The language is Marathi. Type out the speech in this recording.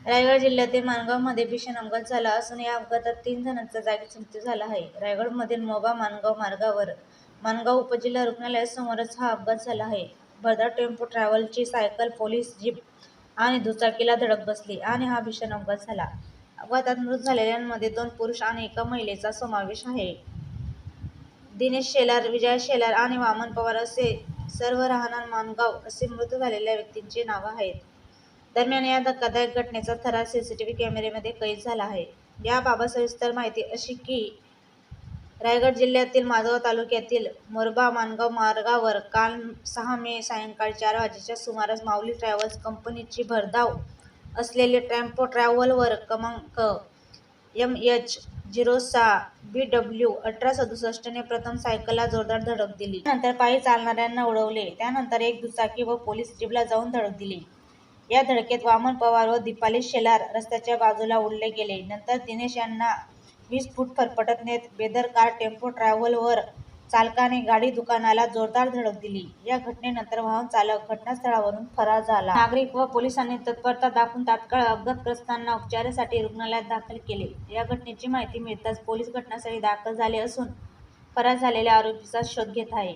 रायगड जिल्ह्यातील माणगावमध्ये भीषण अपघात झाला असून या अपघातात तीन जणांचा जागीच मृत्यू झाला आहे. रायगडमधील मोबा माणगाव मार्गावर माणगाव उपजिल्हा रुग्णालयासमोरच हा अपघात झाला आहे. भरधाव टेम्पो ट्रॅव्हलची सायकल, पोलीस जीप आणि दुचाकीला धडक बसली आणि हा भीषण अपघात झाला. अपघातात मृत झालेल्यांमध्ये दोन पुरुष आणि एका महिलेचा समावेश आहे. दिनेश शेलार, विजय शेलार आणि वामन पवार असे सर्व राहणार माणगाव असे मृत झालेल्या व्यक्तींची नावं आहेत. दरम्यान या धक्कादायक घटनेचा थरार सीसीटीव्ही कॅमेऱ्यामध्ये कैद झाला आहे. याबाबत सविस्तर माहिती अशी की, रायगड जिल्ह्यातील माजगाव तालुक्यातील मोरबा माणगाव मार्गावर काल सहा मे सायंकाळी चार वाजेच्या सुमारास माऊली ट्रॅव्हल्स कंपनीची भरधाव असलेली ट्रॅम्पो ट्रॅव्हलवर क्रमांक एम एच झिरो सहा बी डब्ल्यू अठरा सदुसष्ट ने प्रथम सायकलला जोरदार धडक दिली. नंतर पायी चालणाऱ्यांना उडवले. त्यानंतर एक दुचाकी व पोलीस जीपला जाऊन धडक दिली. या धडकेत वामन पवार व दीपाली शेलार रस्त्याच्या बाजूला उडले गेले. नंतर दिनेश यांना वीस फूट फरफटत नेत बेदरकार टेम्पो ट्रॅव्हलवर चालकाने गाडी दुकानाला जोरदार धडक दिली. या घटनेनंतर वाहन चालक घटनास्थळावरून फरार झाला. नागरिक व पोलिसांनी तत्परता दाखवून तात्काळ अपघातग्रस्तांना उपचारासाठी रुग्णालयात दाखल केले. या घटनेची माहिती मिळताच पोलीस घटनास्थळी दाखल झाले असून फरार झालेल्या आरोपीचा शोध घेत आहे